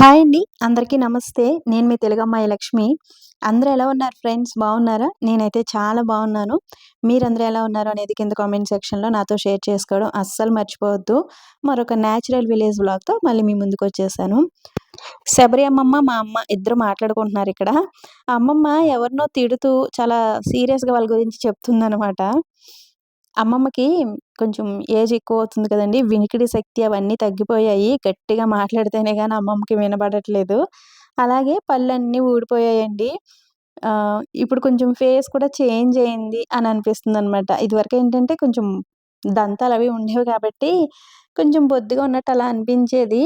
Hi అండి. అందరికీ నమస్తే. నేను మీ తెలుగమ్మాయి లక్ష్మి అందరూ ఎలా ఉన్నారు ఫ్రెండ్స్? బాగున్నారా? నేనైతే చాలా బాగున్నాను. మీరందరూ ఎలా ఉన్నారు అనేది కింద కామెంట్ సెక్షన్లో నాతో షేర్ చేసుకోవడం అస్సలు మర్చిపోవద్దు. మరొక న్యాచురల్ విలేజ్ బ్లాగ్తో మళ్ళీ మీ ముందుకు వచ్చేసాను. శబరి అమ్మమ్మ మా అమ్మ ఇద్దరు మాట్లాడుకుంటున్నారు ఇక్కడ. అమ్మమ్మ ఎవరినో తిడుతూ చాలా సీరియస్గా వాళ్ళ గురించి చెప్తుందనమాట అమ్మమ్మకి కొంచెం ఏజ్ ఎక్కువ అవుతుంది కదండి. వినికిడి శక్తి అవన్నీ తగ్గిపోయాయి. గట్టిగా మాట్లాడితేనే కానీ అమ్మమ్మకి వినబడట్లేదు. అలాగే పళ్ళన్నీ ఊడిపోయాయండి. ఇప్పుడు కొంచెం ఫేస్ కూడా చేంజ్ అయింది అని అనిపిస్తుంది అనమాట ఇదివరకు ఏంటంటే కొంచెం దంతాలు అవి ఉండేవి కాబట్టి కొంచెం బొద్దుగా ఉన్నట్టు అలా అనిపించేది.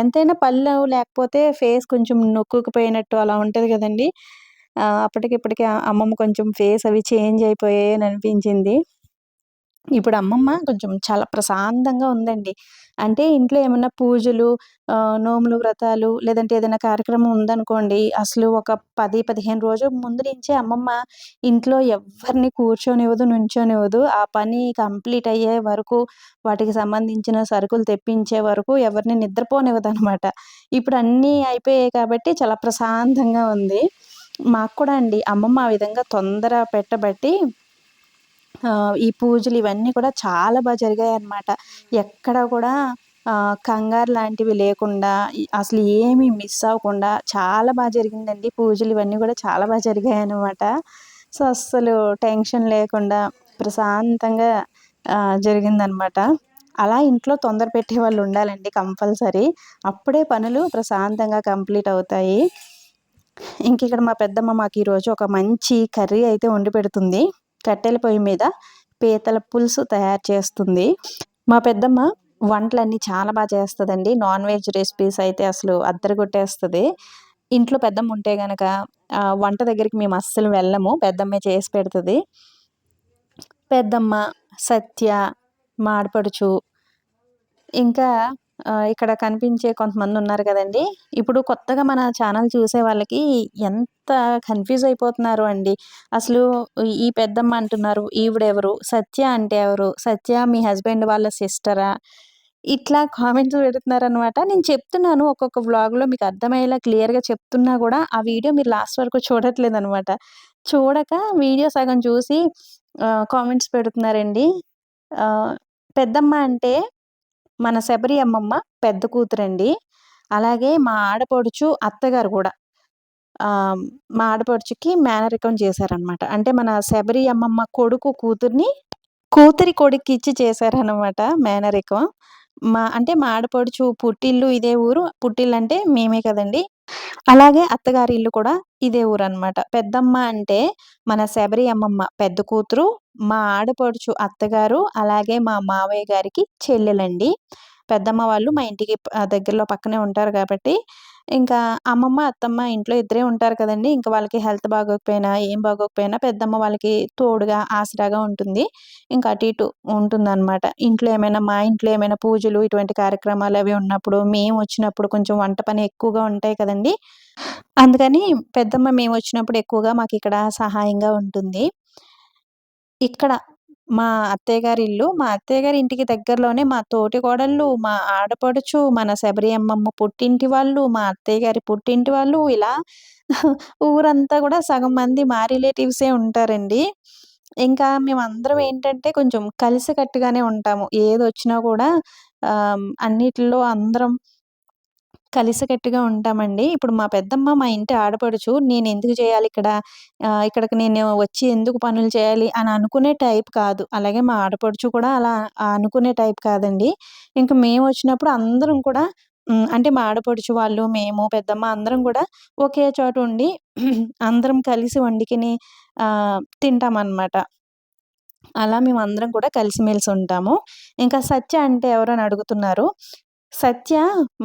ఎంతైనా పళ్ళు లేకపోతే ఫేస్ కొంచెం నొక్కుకుపోయినట్టు అలా ఉంటుంది కదండి. అప్పటికిప్పటికి అమ్మమ్మ కొంచెం ఫేస్ అవి చేంజ్ అయిపోయాయి అని అనిపించింది. ఇప్పుడు అమ్మమ్మ కొంచెం చాలా ప్రశాంతంగా ఉందండి. అంటే ఇంట్లో ఏమన్నా పూజలు నోములు వ్రతాలు లేదంటే ఏదైనా కార్యక్రమం ఉందనుకోండి అసలు ఒక పది పదిహేను రోజుల ముందు నుంచే అమ్మమ్మ ఇంట్లో ఎవరిని కూర్చొనివ్వదు నుంచోనివ్వదు. ఆ పని కంప్లీట్ అయ్యే వరకు వాటికి సంబంధించిన సరుకులు తెప్పించే వరకు ఎవరిని నిద్రపోనివ్వదు అనమాట ఇప్పుడు అన్నీ అయిపోయాయి కాబట్టి చాలా ప్రశాంతంగా ఉంది. మాకు కూడా అండి అమ్మమ్మ ఆ విధంగా తొందర పెట్టబట్టి ఈ పూజలు ఇవన్నీ కూడా చాలా బాగా జరిగాయి అన్నమాట ఎక్కడ కూడా కంగారు లాంటివి లేకుండా అసలు ఏమీ మిస్ అవ్వకుండా చాలా బాగా జరిగిందండి. పూజలు ఇవన్నీ కూడా చాలా బాగా జరిగాయి అన్నమాట సో అస్సలు టెన్షన్ లేకుండా ప్రశాంతంగా జరిగిందనమాట అలా ఇంట్లో తొందర పెట్టే వాళ్ళు ఉండాలండి కంపల్సరీ. అప్పుడే పనులు ప్రశాంతంగా కంప్లీట్ అవుతాయి. ఇంక ఇక్కడ మా పెద్దమ్మ మాకు ఈరోజు ఒక మంచి కర్రీ అయితే వండి పెడుతుంది. కట్టెల పొయ్యి మీద పీతల పులుసు తయారు చేస్తుంది. మా పెద్దమ్మ వంటలన్నీ చాలా బాగా చేస్తుందండి. నాన్ వెజ్ రెసిపీస్ అయితే అసలు అద్దరు కొట్టేస్తుంది ఇంట్లో పెద్దమ్మ ఉంటే గనక వంట దగ్గరికి మేము అస్సలు వెళ్ళము. పెద్దమ్మే చేసి పెడుతుంది. పెద్దమ్మ సత్య మాడపడుచు ఇంకా ఇక్కడ కనిపించే కొంతమంది ఉన్నారు కదండి. ఇప్పుడు కొత్తగా మన ఛానల్ చూసే వాళ్ళకి ఎంత కన్ఫ్యూజ్ అయిపోతున్నారు అండి. అసలు ఈ పెద్దమ్మ అంటున్నారు ఈవిడెవరు? సత్య అంటే ఎవరు? సత్య మీ హస్బెండ్ వాళ్ళ సిస్టరా? ఇట్లా కామెంట్స్ పెడుతున్నారనమాట నేను చెప్తున్నాను ఒక్కొక్క వ్లాగ్లో మీకు అర్థమయ్యేలా క్లియర్గా చెప్తున్నా కూడా ఆ వీడియో మీరు లాస్ట్ వరకు చూడట్లేదు అనమాట చూడక వీడియో సగం చూసి కామెంట్స్ పెడుతున్నారండి. పెద్దమ్మ అంటే మన శబరి అమ్మమ్మ పెద్ద కూతురండి. అలాగే మా ఆడపడుచు అత్తగారు కూడా. మా ఆడపడుచుకి మేనరికం చేశారనమాట అంటే మన శబరి అమ్మమ్మ కొడుకు కూతుర్ని కూతురి కొడుకు ఇచ్చి చేశారనమాట మేనరికం మా అంటే మా ఆడపడుచు పుట్టిల్లు ఇదే ఊరు. పుట్టిల్లు అంటే మేమే కదండి. అలాగే అత్తగారి ఇల్లు కూడా ఇదే ఊరు అనమాట పెద్దమ్మ అంటే మన శబరి అమ్మమ్మ పెద్ద కూతురు మా ఆడపడుచు అత్తగారు అలాగే మా మావయ్య గారికి చెల్లెలండి. పెద్దమ్మ వాళ్ళు మా ఇంటికి దగ్గరలో పక్కనే ఉంటారు కాబట్టి ఇంకా అమ్మమ్మ అత్తమ్మ ఇంట్లో ఇద్దరే ఉంటారు కదండి. ఇంకా వాళ్ళకి హెల్త్ బాగోకపోయినా ఏం బాగోకపోయినా పెద్దమ్మ వాళ్ళకి తోడుగా ఆసరాగా ఉంటుంది. ఇంకా అటు ఇటు అనమాట ఇంట్లో ఏమైనా మా ఇంట్లో ఏమైనా పూజలు ఇటువంటి కార్యక్రమాలు అవి ఉన్నప్పుడు మేము వచ్చినప్పుడు కొంచెం వంట పని ఎక్కువగా ఉంటాయి కదండి. అందుకని పెద్దమ్మ మేము వచ్చినప్పుడు ఎక్కువగా మాకు ఇక్కడ సహాయంగా ఉంటుంది. ఇక్కడ మా అత్తయ్య గారి ఇల్లు మా అత్తయ్య గారి ఇంటికి దగ్గరలోనే మా తోటి కోడళ్ళు మా ఆడపడుచు మన శబరి అమ్మమ్మ పుట్టింటి వాళ్ళు మా అత్తయ్య గారి పుట్టింటి వాళ్ళు ఇలా ఊరంతా కూడా సగం మంది మా రిలేటివ్సే ఉంటారండి. ఇంకా మేమందరం ఏంటంటే కొంచెం కలిసికట్టుగానే ఉంటాము. ఏది వచ్చినా కూడా అన్నిటిలో అందరం కలిసికట్టుగా ఉంటామండి. ఇప్పుడు మా పెద్దమ్మ మా ఇంటి ఆడపడుచు నేను ఎందుకు చేయాలి ఇక్కడ? ఇక్కడికి నేను వచ్చి ఎందుకు పనులు చేయాలి? అని అనుకునే టైప్ కాదు. అలాగే మా ఆడపడుచు కూడా అలా అనుకునే టైప్ కాదండి. ఇంకా మేము వచ్చినప్పుడు అందరం కూడా అంటే మా ఆడపడుచు వాళ్ళు మేము పెద్దమ్మ అందరం కూడా ఒకే చోట ఉండి అందరం కలిసి వండుకుని తింటామన్నమాట. అలా మేము అందరం కూడా కలిసిమెలిసి ఉంటాము. ఇంకా సత్య అంటే ఎవరని అడుగుతున్నారు? సత్య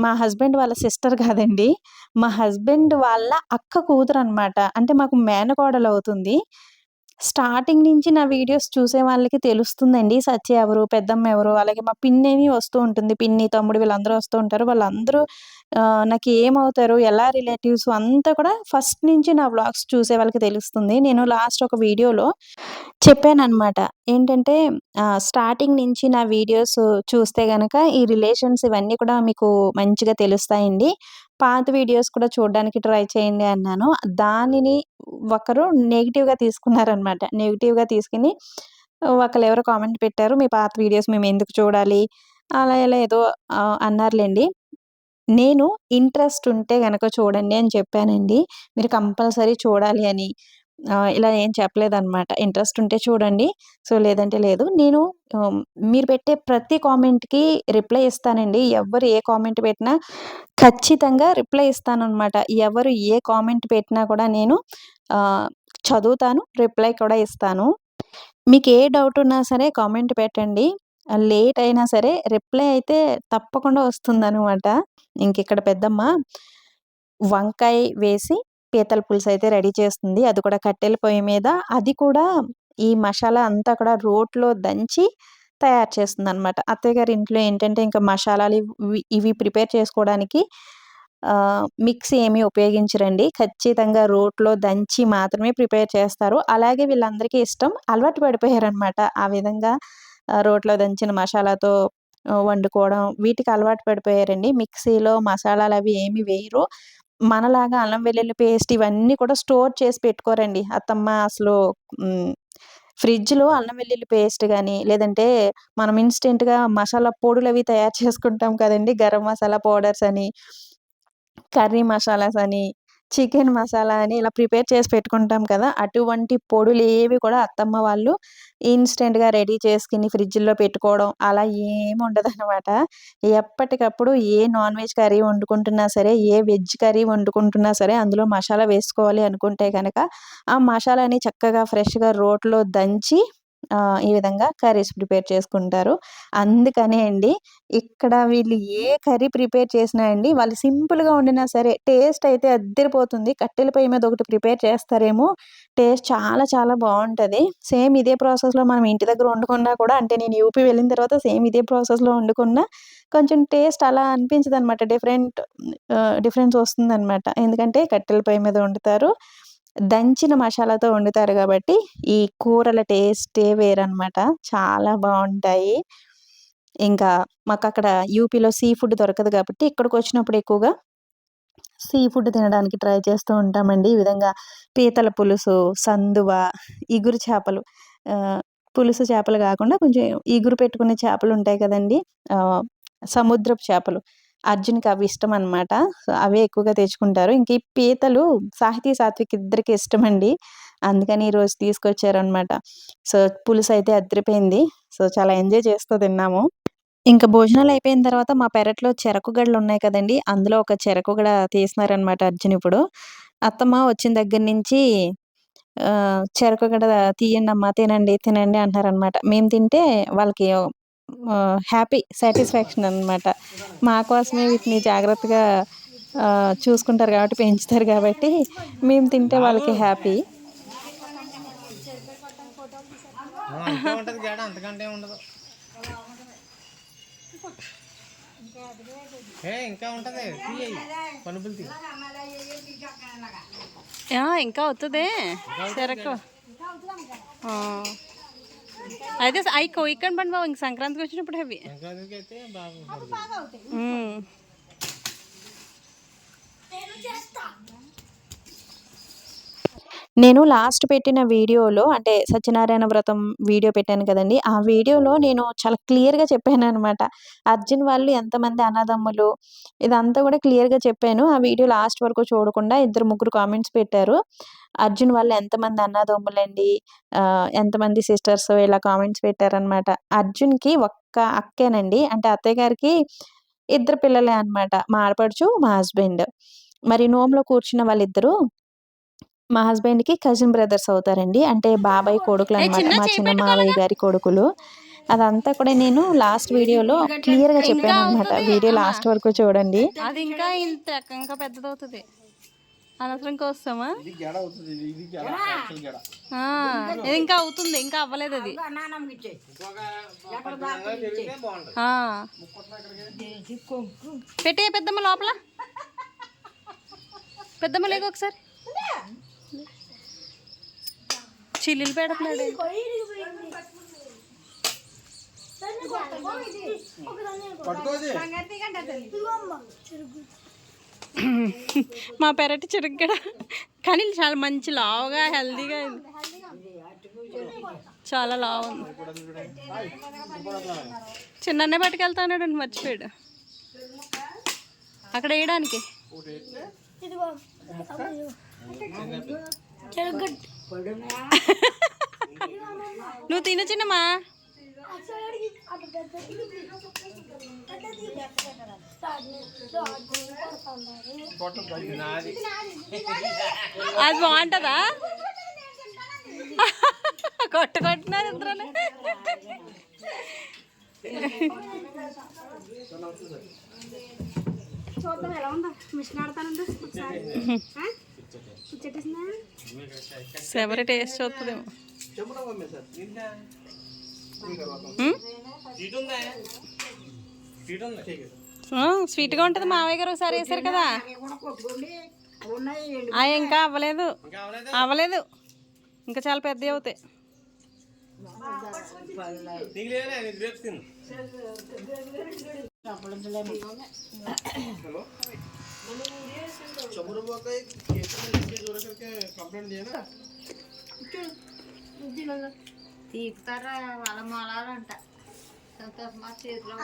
మా హస్బెండ్ వాళ్ళ సిస్టర్ కాదండి. మా హస్బెండ్ వాళ్ళ అక్క కూతురు అనమాట అంటే మాకు మేనకోడలు అవుతుంది స్టార్టింగ్ నుంచి నా వీడియోస్ చూసే వాళ్ళకి తెలుస్తుందండి. సత్య ఎవరు పెద్దమ్మ ఎవరు అలాగే మా పిన్ని వస్తూ ఉంటుంది. పిన్ని తమ్ముడు వీళ్ళందరూ వస్తూ ఉంటారు. వాళ్ళందరూ నాకు ఏమవుతారు ఎలా రిలేటివ్స్ అంతా కూడా ఫస్ట్ నుంచి నా వ్లాగ్స్ చూసే వాళ్ళకి తెలుస్తుంది నేను లాస్ట్ ఒక వీడియోలో చెప్పాను అనమాట ఏంటంటే స్టార్టింగ్ నుంచి నా వీడియోస్ చూస్తే కనుక ఈ రిలేషన్స్ ఇవన్నీ కూడా మీకు మంచిగా తెలుస్తాయండి పాత వీడియోస్ కూడా చూడడానికి ట్రై చేయండి అన్నాను. దానిని ఒకరు నెగిటివ్గా తీసుకున్నారనమాట. తీసుకుని ఒకరు ఎవరు కామెంట్ పెట్టారు. "మీ పాత వీడియోస్ మేము ఎందుకు చూడాలి?" అలా ఇలా ఏదో అన్నారులేండి నేను ఇంట్రెస్ట్ ఉంటే కనుక చూడండి అని చెప్పానండి. మీరు కంపల్సరీ చూడాలి అని. ఇలా ఏం చెప్పలేదన్నమాట ఇంట్రెస్ట్ ఉంటే చూడండి. సో, లేదంటే లేదు. నేను మీరు పెట్టే ప్రతి కామెంట్‌కి రిప్లై ఇస్తానండి. ఎవరు ఏ కామెంట్ పెట్టినా ఖచ్చితంగా రిప్లై ఇస్తాననమాట. ఎవరు ఏ కామెంట్ పెట్టినా కూడా నేను చదువుతాను. రిప్లై కూడా ఇస్తాను. మీకు ఏ డౌట్ ఉన్నా సరే కామెంట్ పెట్టండి. లేట్ అయినా సరే రిప్లై అయితే తప్పకుండా వస్తుందనమాట. ఇంకిక్కడ పెద్దమ్మ వంకాయ వేసి పీతల పులుసు అయితే రెడీ చేస్తుంది. అది కూడా కట్టెల పొయ్యి మీద. అది కూడా ఈ మసాలా అంతా కూడా రోట్లో దంచి తయారు చేస్తుందనమాట. అత్తయ్య గారి ఇంట్లో ఏంటంటే ఇంకా మసాలాలు ఇవి ఇవి ప్రిపేర్ చేసుకోవడానికి మిక్సీ ఏమి ఉపయోగించరండి. ఖచ్చితంగా రోట్లో దంచి మాత్రమే ప్రిపేర్ చేస్తారు. అలాగే వీళ్ళందరికీ ఇష్టం. అలవాటు పడిపోయారనమాట. ఆ విధంగా రోట్లో దంచిన మసాలాతో వండుకోవడం వీటికి అలవాటు పడిపోయారండి. మిక్సీలో మసాలాలు అవి ఏమి వేయరు. మనలాగా అల్లం వెల్లుల్లి పేస్ట్ ఇవన్నీ కూడా స్టోర్ చేసి పెట్టుకోరండి. అత్తమ్మ అసలు ఫ్రిడ్జ్‌లో అల్లం వెల్లుల్లి పేస్ట్ కానీ లేదంటే మనం ఇన్‌స్టెంట్‌గా మసాలా పొడులు అవి తయారు చేసుకుంటాం కదండీ! గరం మసాలా పౌడర్స్ అని, కర్రీ మసాలాస్ అని, చికెన్ మసాలా అని ఇలా ప్రిపేర్ చేసి పెట్టుకుంటాం కదా! అటువంటి పొడులేవి కూడా అత్తమ్మ వాళ్ళు ఇన్‌స్టెంట్‌గా రెడీ చేసుకుని ఫ్రిడ్జ్‌లో పెట్టుకోవడం అలా ఏమి ఉండదనమాట. ఎప్పటికప్పుడు ఏ నాన్ వెజ్ కర్రీ వండుకుంటున్నా సరే, ఏ వెజ్ కర్రీ వండుకుంటున్నా సరే అందులో మసాలా వేసుకోవాలి అనుకుంటే కనుక ఆ మసాలాని చక్కగా ఫ్రెష్‌గా రోట్లో దంచి ఈ విధంగా కర్రీస్ ప్రిపేర్ చేసుకుంటారు. అందుకనే అండి ఇక్కడ వీళ్ళు ఏ కర్రీ ప్రిపేర్ చేసినా అండి వాళ్ళు సింపుల్‌గా వండినా సరే టేస్ట్ అయితే అద్దరిపోతుంది కట్టెల పొయ్యి మీద ఒకటి ప్రిపేర్ చేస్తారేమో టేస్ట్ చాలా చాలా బాగుంటుంది సేమ్ ఇదే ప్రాసెస్‌లో మనం ఇంటి దగ్గర వండుకున్నా కూడా అంటే నేను యూపీ వెళ్ళిన తర్వాత సేమ్ ఇదే ప్రాసెస్‌లో వండుకున్నా కొంచెం టేస్ట్ అలా అనిపించదనమాట. డిఫరెంట్ డిఫరెన్స్ వస్తుందన్నమాట ఎందుకంటే కట్టెల పొయ్యి మీద వండుతారు. దంచిన మసాలాతో వండుతారు కాబట్టి ఈ కూరల టేస్టే వేరనమాట. చాలా బాగుంటాయి ఇంకా మాకు అక్కడ యూపీలో సీ ఫుడ్ దొరకదు కాబట్టి ఇక్కడికి వచ్చినప్పుడు ఎక్కువగా సీ ఫుడ్ తినడానికి ట్రై చేస్తూ ఉంటామండి. ఈ విధంగా పీతల పులుసు, సందువ, ఇగురు చేపలు పులుసు చేపలు కాకుండా కొంచెం ఇగురు పెట్టుకునే చేపలుంటాయి కదండీ! కదండి సముద్రపు చేపలు. అర్జున్‌కి అవి ఇష్టం అనమాట అవే ఎక్కువగా తెచ్చుకుంటారు. ఇంక ఈ పీతలు సాహితీ, సాత్విక్ ఇద్దరికి ఇష్టం అండి అందుకని ఈరోజు తీసుకొచ్చారనమాట. సో, పులుసు అయితే అదిరిపోయింది. సో, చాలా ఎంజాయ్ చేస్తూ తిన్నాము. ఇంకా భోజనాలు అయిపోయిన తర్వాత మా పెరట్లో చెరకు గడలున్నాయి కదండి అందులో ఒక చెరకు తీసినారనమాట అర్జున్ ఇప్పుడు. అత్తమ్మ వచ్చిన దగ్గర నుంచి చెరకుగడ చెరకు గడ తీయండమ్మా, తినండి, తినండి అంటున్నారనమాట. మేము తింటే వాళ్ళకి హ్యాపీ, సాటిస్ఫాక్షన్ అనమాట. మా కోసమే వీటిని జాగ్రత్తగా చూసుకుంటారు కాబట్టి, పెంచుతారు కాబట్టి మేము తింటే వాళ్ళకి హ్యాపీ. ఇంకా ఉంటది ఇంకా అవుతుంది చెరకు ఆ. అయితే అవి కొయ్యకండి పండి బాబు ఇంక సంక్రాంతికి వచ్చినప్పుడు అవి సంక్రాంతికి అయితే బాగా పడుతుంది. ఉమ్. నేను లాస్ట్ పెట్టిన వీడియోలో అంటే సత్యనారాయణ వ్రతం వీడియో పెట్టాను కదండి ఆ వీడియోలో నేను చాలా క్లియర్‌గా చెప్పాననమాట. అర్జున్ వాళ్ళు ఎంతమంది అన్నదమ్ములు ఇదంతా కూడా క్లియర్‌గా చెప్పాను. ఆ వీడియో లాస్ట్ వరకు చూడకుండా ఇద్దరు, ముగ్గురు కామెంట్స్ పెట్టారు. అర్జున్ వాళ్ళు ఎంతమంది అన్నదమ్ములండి? ఎంతమంది సిస్టర్స్ ఇలా కామెంట్స్ పెట్టారనమాట. అర్జున్‌కి ఒక్క అక్కేనండి. అంటే అత్తయ్య గారికి ఇద్దరు పిల్లలే అనమాట. మా ఆడపడుచు, మా హస్బెండ్. మరి నోమ్లో కూర్చున్న వాళ్ళిద్దరూ మా హస్బెండ్‌కి కజిన్ బ్రదర్స్ అవుతారండి. అంటే బాబాయ్ కొడుకులనమాట. చిన్న మా చిన్న మావయ్య గారి కొడుకులు. అదంతా కూడా నేను లాస్ట్ వీడియోలో క్లియర్‌గా చెప్పాననమాట. వీడియో లాస్ట్ వరకు చూడండి. అది ఇంకా ఇంత ఇంకా పెద్దదవుతుంది. అనవసరం కోస్తామా ఇది గెడ అవుతుంది. ఇది ఇది గెడ? యాక్చువల్ గెడ. ఆ, ఇది ఇంకా అవుతుంది. ఇంకా అవ్వలేదు అది. పెట్టే పెద్దమ్మ లోపల. పెద్దమ్మ లేక ఒకసారి. చిల్లులు పెడుతున్నాడు. పట్టుకోది. మా పెరటి చిరుగ్గడ కానీ చాలా మంచి లావుగా హెల్దీగా చాలా లావు ఉంది. చిన్ననే పట్టుకెళ్తానండి మర్చిపోయాడు. అక్కడ వేయడానికి. నువ్వు తిను చిన్నమ్మా. నాది అది బాగుంటుందా? కొట్ట కొట్టినారు ఇద్దరు చూద్దాం ఎలా ఉందో. మిషన్ ఆడతానండి ఒకసారి. సెవరి టేస్ట్ వస్తుందేమో స్వీట్గా ఉంటుంది. మావయ్య గారు ఒకసారి వేసారు కదా. ఆ, ఇంకా అవ్వలేదు. ఇంకా అవలేదు అవ్వలేదు. ఇంకా చాలా పెద్దవి అవుతాయి. నీకు లేదా నీకు గ్రేప్స్ తిను తీపుతారా వాళ్ళ మొలాలంట సంతోష్ మా చేతిలో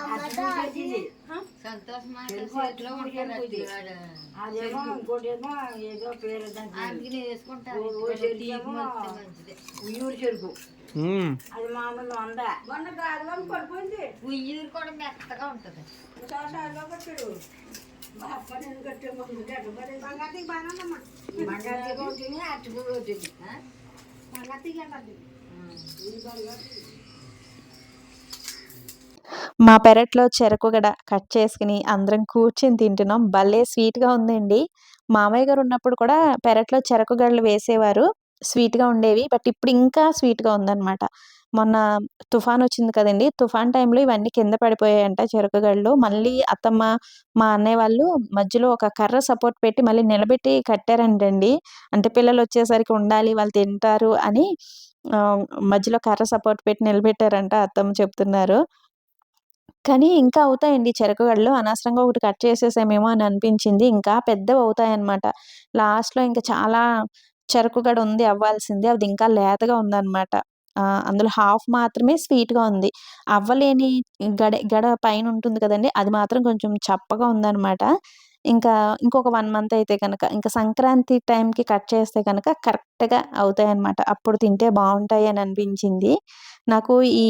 సంతోష్ మా చేతిలో ఉంటారు అది. అదేమో ఇంకోటేమో ఏదో పేరు దానికి అందుకని వేసుకుంటారు తీపి మొత్తం మంచిదే ఉయ్యూరు చెరుకు అది మామూలు వంద వంద గాలిలో పడిపోయింది ఉయ్యూరు కూడా మెత్తగా ఉంటుంది బంగారు ఉంటుంది బంగారు తీగండి మా పెరట్లో చెరకు గడ కట్ చేసుకుని అందరం కూర్చొని తింటున్నాం. భలే స్వీట్గా ఉందండి. మామయ్య గారు ఉన్నప్పుడు కూడా పెరట్లో చెరకు గడలు వేసేవారు. స్వీట్గా ఉండేవి. బట్ ఇప్పుడు ఇంకా స్వీట్గా ఉందన్నమాట. మొన్న తుఫాన్ వచ్చింది కదండి! తుఫాన్ టైంలో ఇవన్నీ కింద పడిపోయాయంట చెరకు మళ్ళీ అత్తమ్మ మా అన్నయ్య వాళ్ళు మధ్యలో ఒక కర్ర సపోర్ట్ పెట్టి మళ్ళీ నిలబెట్టి కట్టారంటండి. అంటే పిల్లలు వచ్చేసరికి ఉండాలి వాళ్ళు తింటారు అని మధ్యలో కర్ర సపోర్ట్ పెట్టి నిలబెట్టారంట అత్తమ్మ చెప్తున్నారు. కానీ ఇంకా అవుతాయండి చెరకుగడలు అనవసరంగా ఒకటి కట్ చేసేసామేమో అని అనిపించింది. ఇంకా పెద్దవి అవుతాయన్నమాట లాస్ట్లో ఇంకా చాలా చెరకుగడ ఉంది అవ్వాల్సింది. అది ఇంకా లేతగా ఉందన్నమాట. అందులో హాఫ్ మాత్రమే స్వీట్గా ఉంది. అవ్వలేని గడ గడ పైన ఉంటుంది కదండి అది మాత్రం కొంచెం చప్పగా ఉందన్నమాట. ఇంకా ఇంకొక వన్ మంత్ అయితే కనుక ఇంకా సంక్రాంతి టైంకి కట్ చేస్తే కనుక కరెక్ట్గా అవుతాయన్నమాట. అప్పుడు తింటే బాగుంటాయి అని అనిపించింది. నాకు ఈ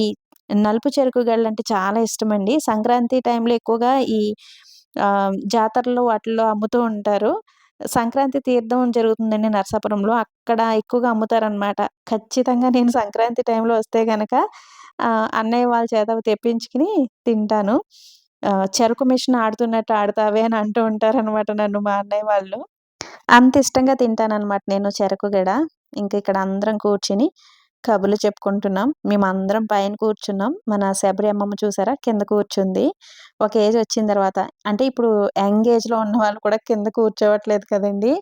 నలుపు చెరుకు గడలు అంటే చాలా ఇష్టమండి. సంక్రాంతి టైంలో ఎక్కువగా ఈ జాతరలో వాటిల్లో అమ్ముతూ ఉంటారు. సంక్రాంతి తీర్థం జరుగుతుందండి నరసాపురంలో. అక్కడ ఎక్కువగా అమ్ముతారనమాట ఖచ్చితంగా నేను సంక్రాంతి టైంలో వస్తే కనుక అన్నయ్య వాళ్ళ చేత తెప్పించుకుని తింటాను. చెరుకు మిషన్ ఆడుతున్నట్టు ఆడతావే అని అంటూ ఉంటారనమాట నన్ను మా అన్నయ్య వాళ్ళు. అంత ఇష్టంగా తింటానన్నమాట నేను చెరకు గడ. ఇంకా ఇక్కడ అందరం కూర్చుని కబుర్లు చెప్పుకుంటున్నాం. మేమందరం పైన కూర్చున్నాం. మన శబరి అమ్మమ్మ చూసారా? కింద కూర్చుంది. ఒక ఏజ్ వచ్చిన తర్వాత. అంటే ఇప్పుడు యంగ్ ఏజ్లో ఉన్న వాళ్ళు కూడా కింద కూర్చోవట్లేదు కదండి.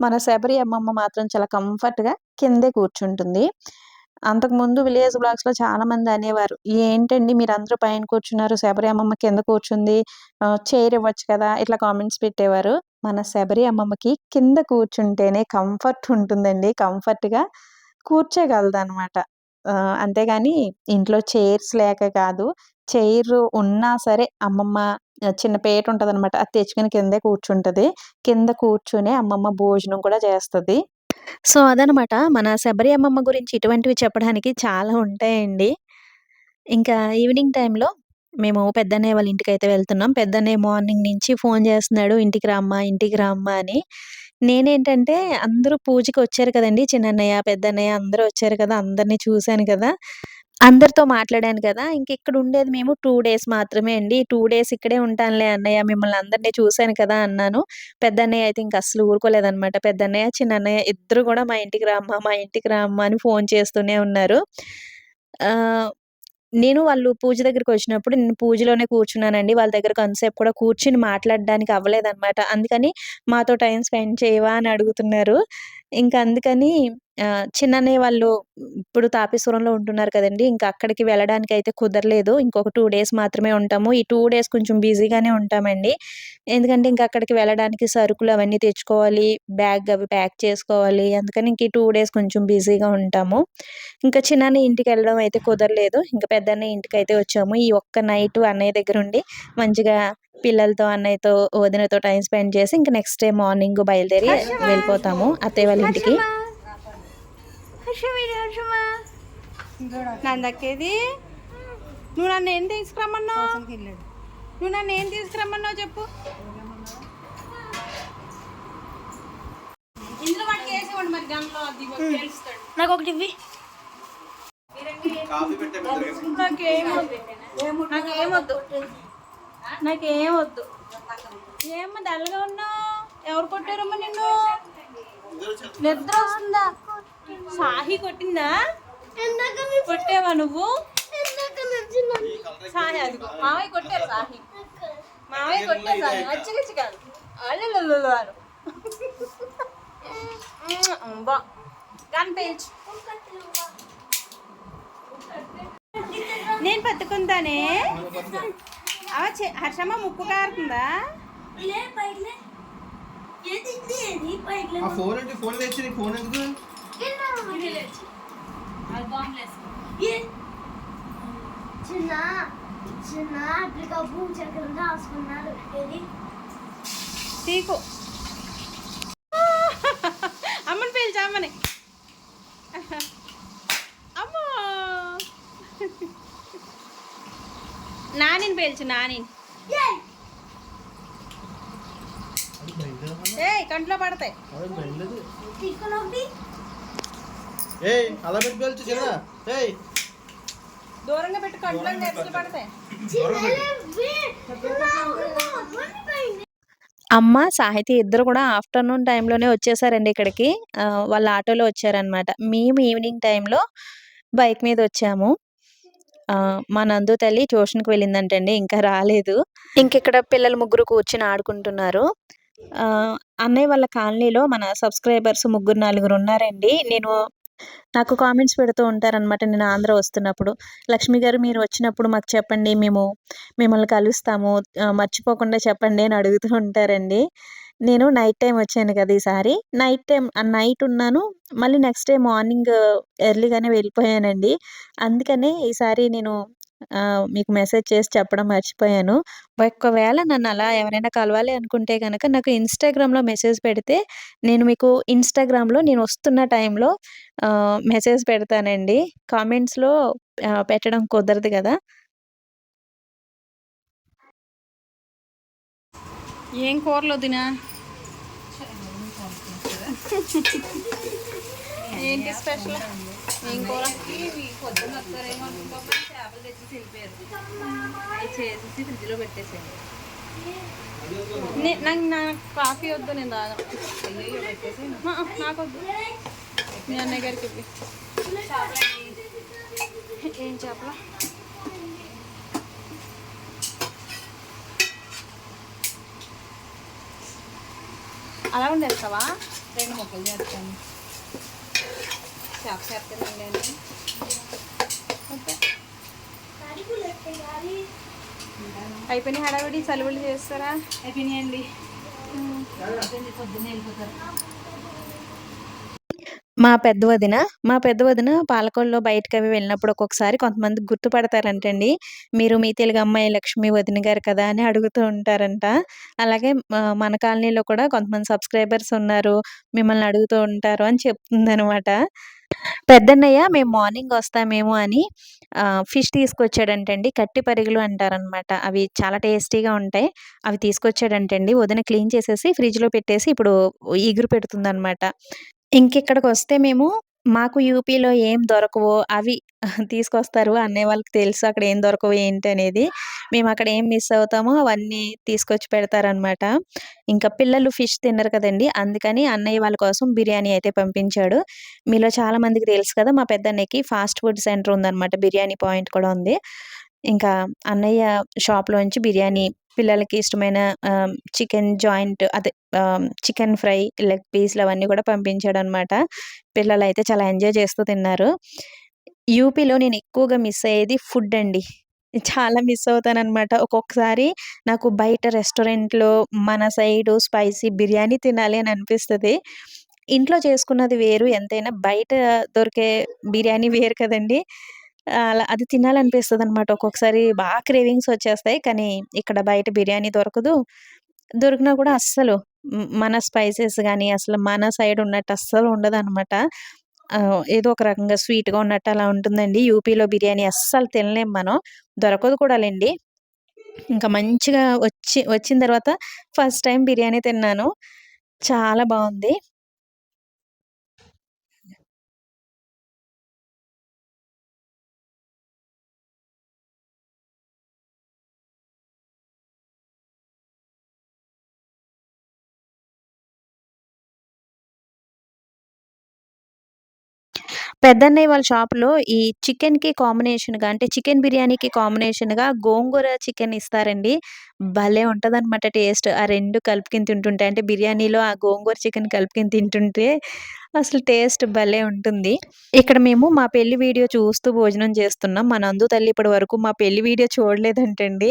మన శబరి అమ్మమ్మ మాత్రం చాలా కంఫర్ట్గా కిందే కూర్చుంటుంది. అంతకుముందు విలేజ్ బ్లాగ్స్లో చాలా మంది అనేవారు ఏంటండి మీరు అందరూ పైన కూర్చున్నారు? శబరి అమ్మమ్మ కింద కూర్చుంది. చైర్ ఇవ్వచ్చు కదా? ఇట్లా కామెంట్స్ పెట్టేవారు. మన శబరి అమ్మమ్మకి కింద కూర్చుంటేనే కంఫర్ట్ ఉంటుందండి. కంఫర్ట్గా కూర్చోగలదు అనమాట అంతేగాని ఇంట్లో చైర్స్ లేక కాదు చైర్ ఉన్నా సరే అమ్మమ్మ చిన్న పేట ఉంటుంది అనమాట అది తెచ్చుకుని కిందే కూర్చుంటది. కింద కూర్చునే అమ్మమ్మ భోజనం కూడా చేస్తుంది. సో అదనమాట మన శబరి అమ్మమ్మ గురించి ఇటువంటివి చెప్పడానికి చాలా ఉంటాయండి. ఇంకా ఈవినింగ్ టైంలో మేము పెద్దన్నయ్య వాళ్ళ ఇంటికి అయితే వెళ్తున్నాం. పెద్దన్నయ్య మార్నింగ్ నుంచి ఫోన్ చేస్తున్నాడు ఇంటికి రామ్మా ఇంటికి రామ్మా అని. నేనేంటంటే అందరూ పూజకి వచ్చారు కదండి చిన్నన్నయ్య పెద్దన్నయ్య అందరూ వచ్చారు కదా అందరినీ చూశాను కదా. అందరితో మాట్లాడాను కదా. ఇంక ఇక్కడ ఉండేది మేము టూ డేస్ మాత్రమే అండి. టూ డేస్ ఇక్కడే ఉంటానులే అన్నయ్య మిమ్మల్ని అందరినీ చూశాను కదా అన్నాను. పెద్దన్నయ్య అయితే ఇంక అస్సలు ఊరుకోలేదన్నమాట. పెద్దన్నయ్య చిన్నన్నయ్య ఇద్దరు కూడా మా ఇంటికి రామ్మా మా ఇంటికి రామ్మా అని ఫోన్ చేస్తూనే ఉన్నారు. ఆ, నేను వాళ్ళు పూజ దగ్గరికి వచ్చినప్పుడు నేను పూజలోనే కూర్చున్నానండి. వాళ్ళ దగ్గర కొంతసేపు కూడా కూర్చుని మాట్లాడడానికి అవ్వలేదన్నమాట. అందుకని మాతో టైం స్పెండ్ చేయవా అని అడుగుతున్నారు. ఇంకా అందుకని చిన్నన్నయ్య వాళ్ళు ఇప్పుడు తాపేశ్వరంలో ఉంటున్నారు కదండీ! ఇంకా అక్కడికి వెళ్ళడానికైతే కుదరలేదు. ఇంకొక 2 డేస్ మాత్రమే ఉంటాము. ఈ 2 డేస్ కొంచెం బిజీగానే ఉంటామండి. ఎందుకంటే ఇంకా అక్కడికి వెళ్ళడానికి సరుకులు అవన్నీ తెచ్చుకోవాలి. బ్యాగ్ అవి ప్యాక్ చేసుకోవాలి. అందుకని ఇంక ఈ 2 డేస్ కొంచెం బిజీగా ఉంటాము. ఇంకా చిన్నన్నయ్య ఇంటికెళ్ళడం అయితే కుదరలేదు. ఇంక పెద్దన్నయ్య ఇంటికైతే వచ్చాము. ఈ ఒక్క నైటు అన్నయ్య దగ్గరుండి మంచిగా పిల్లలతో, అన్నయ్యతో, వదినతో టైమ్ స్పెండ్ చేసి ఇంక నెక్స్ట్ డే మార్నింగ్ బయలుదేరి వెళ్ళిపోతాము అత్తయ్య వాళ్ళ ఇంటికి. నన్ను దక్కేది నువ్వు నన్ను ఏం తీసుకురమ్మన్నావు? నువ్వు నన్ను ఏం తీసుకురమ్మన్నావు చెప్పు. నాకు ఒకటి ఇవ్వి. కాఫీ పెట్టే పెద్దగా. నాకేమొద్దు నాకేమొద్దు ఏమ్మా డల్గా ఉన్నావు? ఎవరు కొట్టారమ్మా నిన్ను? నిద్ర వస్తుందా? సాహి కొట్టిందా? కొట్టావా నువ్వు? సాహి అదిగో మావయ్య కొట్టారు సాహి మావయ్య కొట్టారు సాహి అచ్చిగిచ్చి కాదు అల్లెల్లు వారు. బా కనిపించు నేను పట్టుకుంటానే? అవ చె- హర్షమ్మ ముక్కు కారుతుందా? ఆ ఫోన్ ఏంటి ఫోన్ తెచ్చి ఫోన్ ఎందుకు? చిన్న చిన్న అప్పటికప్పుడు చక్రం రాసుకున్నారు ఇది తీకు. అమ్మని పిలిచి అమ్మని. అమ్మా. నానిని పిలిచు నాని ఏయ్ కంట్లో పడతాయి. ఏయ్ అలా పెట్టి పిలిచి చిన్న ఏయ్ దూరంగా పెట్టి కంట్లో నెరసలు పడతాయి అమ్మ, సాహితీ ఇద్దరు కూడా ఆఫ్టర్‌నూన్ టైంలోనే వచ్చేసారండి ఇక్కడికి. వాళ్ళ ఆటోలో వచ్చారనమాట. మేము ఈవినింగ్ టైంలో బైక్ మీద వచ్చాము. మా నందు తల్లి ట్యూషన్‌కి వెళ్ళిందంటండి. ఇంకా రాలేదు. ఇంకిక్కడ పిల్లలు ముగ్గురు కూర్చొని ఆడుకుంటున్నారు. అన్నయ్య వాళ్ళ కాలనీలో మన సబ్స్క్రైబర్స్ ముగ్గురు, నలుగురు ఉన్నారండి. నేను నాకు కామెంట్స్ పెడుతూ ఉంటారనమాట నేను ఆంధ్ర వస్తున్నప్పుడు. లక్ష్మి గారు మీరు వచ్చినప్పుడు మాకు చెప్పండి. మేము మిమ్మల్ని కలుస్తాము. మర్చిపోకుండా చెప్పండి అని అడుగుతూ ఉంటారండి. నేను నైట్ టైం వచ్చాను కదా ఈసారి. నైట్ టైం నైట్ ఉన్నాను. మళ్ళీ నెక్స్ట్ డే మార్నింగ్ ఎర్లీగానే వెళ్ళిపోయానండి. అందుకనే ఈసారి నేను మీకు మెసేజ్ చేసి చెప్పడం మర్చిపోయాను. ఒకవేళ నన్ను అలా ఎవరైనా కలవాలి అనుకుంటే గనక నాకు ఇన్‌స్టాగ్రామ్‌లో మెసేజ్ పెడితే నేను మీకు ఇన్‌స్టాగ్రామ్‌లో నేను వస్తున్న టైంలో మెసేజ్ పెడతానండి. కామెంట్స్‌లో పెట్టడం కుదరదు గదా! ఏం కూరలు వదినా ఏంటి స్పెషల్ ఏం కూర? పొద్దున్న వస్తారేమో అనుకుంటాం చేపలు తెచ్చేసి వెళ్ళిపోయారు అవి చేసేసి ఫ్రిడ్జ్లో పెట్టేసాను నే- నాకు కాఫీ వద్దు నేను తాగను. నాకు వద్దు. మీ అన్నయ్య గారికి ఏం చేపల? అలా ఉండేస్తావా రెండు మొక్కలు చేస్తాను. చేప చేస్తానండి అయిపోయినాయి హడావిడి చలివిడి చేస్తారా అయిపోయినాయండి పొద్దున్న వెళ్ళిపోతారు మా పెద్ద వదిన, మా పెద్ద వదిన పాలకొల్లో బయటకవి వెళ్ళినప్పుడు ఒక్కొక్కసారి కొంతమంది గుర్తుపడతారంటండి. మీరు మీ తెలుగు అమ్మాయి లక్ష్మి వదిన గారు కదా! అని అడుగుతూ ఉంటారంట. అలాగే మన కాలనీలో కూడా కొంతమంది సబ్స్క్రైబర్స్ ఉన్నారు. మిమ్మల్ని అడుగుతూ ఉంటారు అని చెప్తుందనమాట. పెద్దన్నయ్య మేము మార్నింగ్ వస్తామేమో అని ఫిష్ తీసుకొచ్చాడంటండి. కట్టి పరిగలు అంటారనమాట. అవి చాలా టేస్టీగా ఉంటాయి. అవి తీసుకొచ్చాడంటండి. వదిన క్లీన్ చేసేసి ఫ్రిడ్జ్‌లో పెట్టేసి ఇప్పుడు ఇగురు పెడుతుందనమాట. ఇంకిక్కడికొస్తే మేము మాకు యూపీలో ఏం దొరకవో అవి తీసుకొస్తారు. అన్నయ్య వాళ్ళకి తెలుసు అక్కడ ఏం దొరకవు అనేది మేము అక్కడ ఏం మిస్ అవుతామో అవన్నీ తీసుకొచ్చి పెడతారనమాట. ఇంకా పిల్లలు ఫిష్ తిన్నారు కదండి అందుకని అన్నయ్య వాళ్ళ కోసం బిర్యానీ అయితే పంపించాడు. మీలో చాలా మందికి తెలుసు కదా! మా పెద్దన్నయ్యకి ఫాస్ట్ ఫుడ్ సెంటర్ ఉందన్నమాట బిర్యానీ పాయింట్ కూడా ఉంది. ఇంకా అన్నయ్య షాప్‌లోంచి బిర్యానీ పిల్లలకి ఇష్టమైన చికెన్ జాయింట్ అదే చికెన్ ఫ్రై లెగ్ పీస్లు అవన్నీ కూడా పంపించాడు అనమాట పిల్లలు అయితే చాలా ఎంజాయ్ చేస్తూ తిన్నారు. యూపీలో నేను ఎక్కువగా మిస్ అయ్యేది ఫుడ్ అండి. చాలా మిస్ అవుతానన్నమాట ఒక్కొక్కసారి నాకు బయట రెస్టారెంట్లో మన సైడు స్పైసీ బిర్యానీ తినాలి అని అనిపిస్తుంది. ఇంట్లో చేసుకున్నది వేరు ఎంతైనా బయట దొరికే బిర్యానీ వేరు కదండి. అలా అది తినాలనిపిస్తుంది అనమాట ఒక్కొక్కసారి బాగా క్రేవింగ్స్ వచ్చేస్తాయి. కానీ ఇక్కడ బయట బిర్యానీ దొరకదు. దొరికినా కూడా అస్సలు మన స్పైసెస్ కానీ అసలు మన సైడ్ ఉన్నట్టు అస్సలు ఉండదు అనమాట ఏదో ఒక రకంగా స్వీట్గా ఉన్నట్టు అలా ఉంటుందండి. యూపీలో బిర్యానీ అస్సలు తినలేం మనం. దొరకదు కూడా లేండి. ఇంకా మంచిగా వచ్చి వచ్చిన తర్వాత ఫస్ట్ టైం బిర్యానీ తిన్నాను. చాలా బాగుంది. పెద్దన్నయ్య వాళ్ళ షాప్‌లో ఈ చికెన్‌కి కాంబినేషన్‌గా అంటే చికెన్ బిర్యానీకి కాంబినేషన్‌గా గోంగూర చికెన్ ఇస్తారండి. భలే ఉంటుందన్నమాట టేస్ట్. ఆ రెండు కలుపుకిని తింటుంటే అంటే బిర్యానీలో ఆ గోంగూర చికెన్ కలుపుకిని తింటుంటే అసలు టేస్ట్ భలే ఉంటుంది. ఇక్కడ మేము మా పెళ్ళి వీడియో చూస్తూ భోజనం చేస్తున్నాం. మా నందు తల్లి ఇప్పటి వరకు మా పెళ్ళి వీడియో చూడలేదంటండి.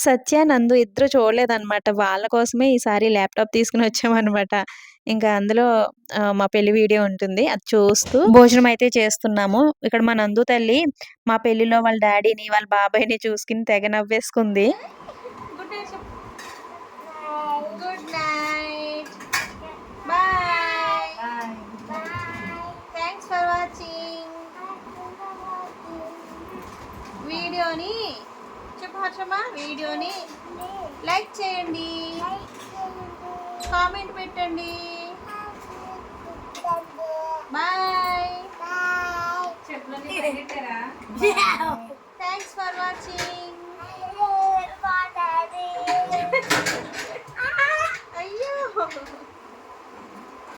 సత్య, నందు ఇద్దరు చూడలేదన్నమాట వాళ్ళ కోసమే ఈసారి ల్యాప్‌టాప్ తీసుకొని వచ్చామన్నమాట ఇంకా అందులో మా పెళ్ళి వీడియో ఉంటుంది. అది చూస్తూ భోజనం అయితే చేస్తున్నాము. ఇక్కడ మా నందు తల్లి మా పెళ్ళిలో వాళ్ళ డ్యాడీని, వాళ్ళ బాబాయ్‌ని చూసుకొని తెగ నవ్వేసుకుంది. గుడ్ నైట్ చెప్పు good night bye thanks for watching వీడియోని చెప్పు వీడియోని లైక్ చేయండి. కామెంట్ పెట్టండి. బాయ్ థ్యాంక్స్ ఫర్ వాచింగ్ అయ్యో.